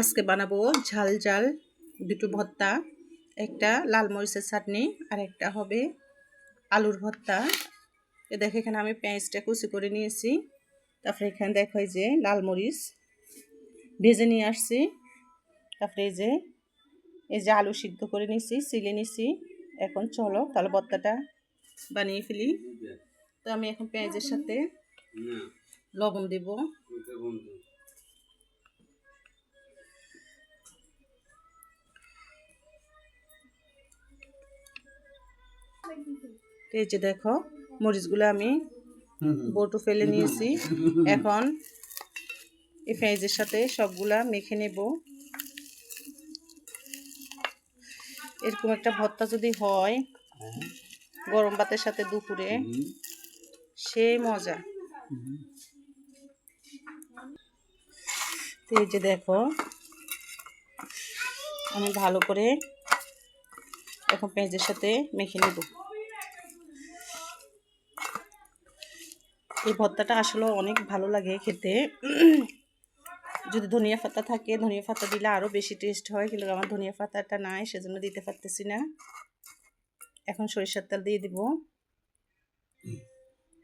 আজকে বানাবো ঝাল ঝাল দুটো ভর্তা একটা লাল মরিচের চাটনি আর একটা হবে আলুর ভর্তা। এ দেখো এখানে আমি পেঁয়াজটা কুচি করে নিয়েছি। তারপরে এখানে দেখো এই যে লাল মরিচ ভেজে নিয়ে আসছি। তারপরে এই যে এই যে আলু সিদ্ধ করে নিছি সিলে নিছি এখন চলো তাহলে ভর্তাটা বানিয়ে ফেলি। তো আমি এখন পেঁয়াজের সাথে লবণ দেবো। তো এই যে দেখো মরিচগুলো আমি বটু ফেলে নিয়েছি। এখন এই পেঁয়াজের সাথে সবগুলা মেখে নেব। এরকম একটা ভর্তা যদি হয় গরম ভাতের সাথে দুপুরে সেই মজা। তো এই যে দেখো আমি ভালো করে এখন পেঁয়াজের সাথে মেখে নেব। এই ভর্তাটা আসলে অনেক ভালো লাগে খেতে। যদি ধনিয়া পাতা থাকে, ধনিয়া পাতা দিলে আরও বেশি টেস্ট হয়, কিন্তু আমার ধনিয়া পাতাটা নাই, সেজন্য দিতে পারতেছি না। এখন সরিষার তেল দিয়ে দিব।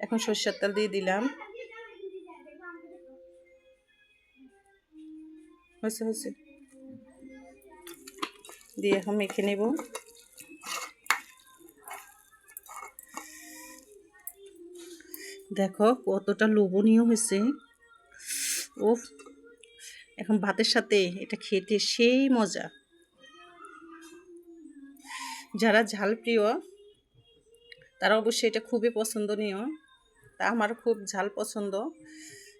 এখন সরিষার তেল দিয়ে দিলাম। হয়েছে হয়েছে। দিয়ে এখন মেখে নেব। দেখো কতটা লোভনীয় হয়েছে। ও এখন ভাতের সাথে এটা খেতে সেই মজা। যারা ঝাল প্রিয়, তারা অবশ্যই এটা খুবই পছন্দনীয়। তা আমার খুব ঝাল পছন্দ।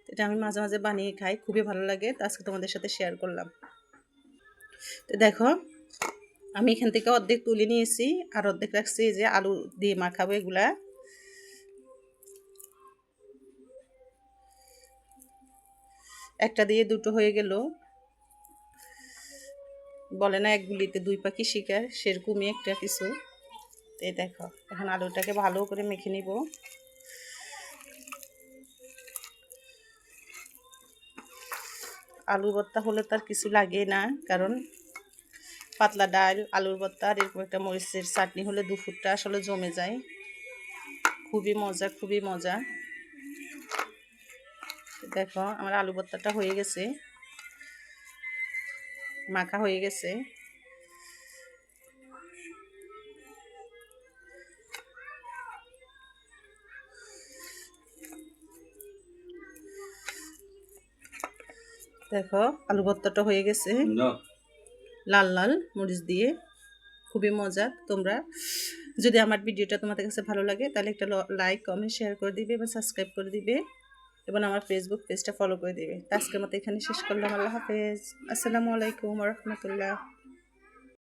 এটা আমি মাঝে মাঝে বানিয়ে খাই, খুবই ভালো লাগে। তো আজকে তোমাদের সাথে শেয়ার করলাম। তো দেখো, আমি এখান থেকে অর্ধেক তুলে নিয়েছি, আর অর্ধেক রাখছি যে আলু দিয়ে মাখাবো এগুলা। একটা দিয়ে দুটো হয়ে গেল। বলে না, এক গুলিতে দুই পাখি শিকার, সেরকমই একটা কিছু। এই দেখো, এখন আলুটাকে ভালো করে মেখে নিব। আলু ভর্তা হলে তার কিছু লাগে না, কারণ পাতলা ডাল, আলুর ভর্তা আর এরকম একটা মরিচের চাটনি হলে দুপুরটা আসলে জমে যায়। খুবই মজা খুবই মজা। দেখো আমার আলু ভর্তাটা হয়ে গেছে। মাখা হয়ে গেছে। দেখো আলু ভর্তাটা হয়ে গেছে। লাল লাল মরিচ দিয়ে। খুবই মজা। তোমরা যদি আমার ভিডিওটা তোমাদের কাছে ভালো লাগে তাহলে একটা লাইক কমেন্ট শেয়ার করে দিবে এবং সাবস্ক্রাইব করে দিবে। এবং আমার ফেসবুক পেজটা ফলো করে দেবে। আজকের মতো এখানে শেষ করলাম। আল্লাহ হাফেজ। আসসালামু আলাইকুম রহমতুল্লাহ।